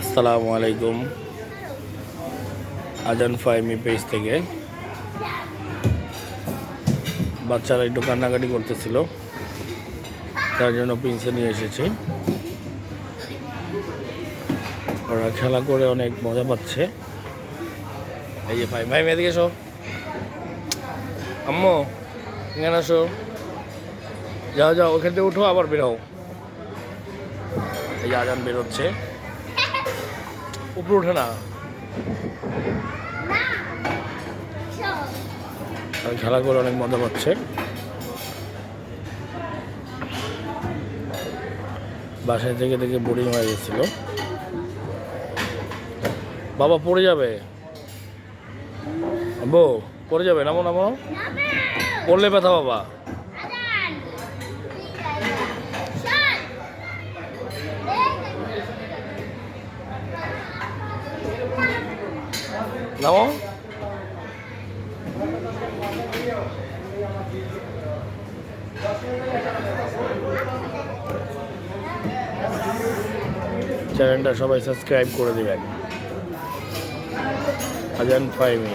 আসসালামু আলাইকুম। আজান ফাইমি পেজ থেকে। বাচ্চারা একটু কান্নাকাটি করতেছিল। তার জন্য পিন্সে নিয়ে এসেছি। ওরা খেলা করে অনেক মজা পাচ্ছে। এই যে ভাই ভাই মেয়েদিকে এসো। আম্মু, এখানে আসো। যাও যাও, ওখান থেকে উঠো, আবার বেরো এই আজান বেরোচ্ছে উপরে ওঠে না। খেলা করে অনেক মজা পাচ্ছে। বাসায় থেকে থেকে বোরিং হয়ে গেছিল। বাবা পড়ে যাবে? বউ পড়ে যাবে? নামো নামো। পড়লে ব্যথা বাবা। নামো চ্যানেলটা সবাই সাবস্ক্রাইব করে দিবেন। আজান ফাইমি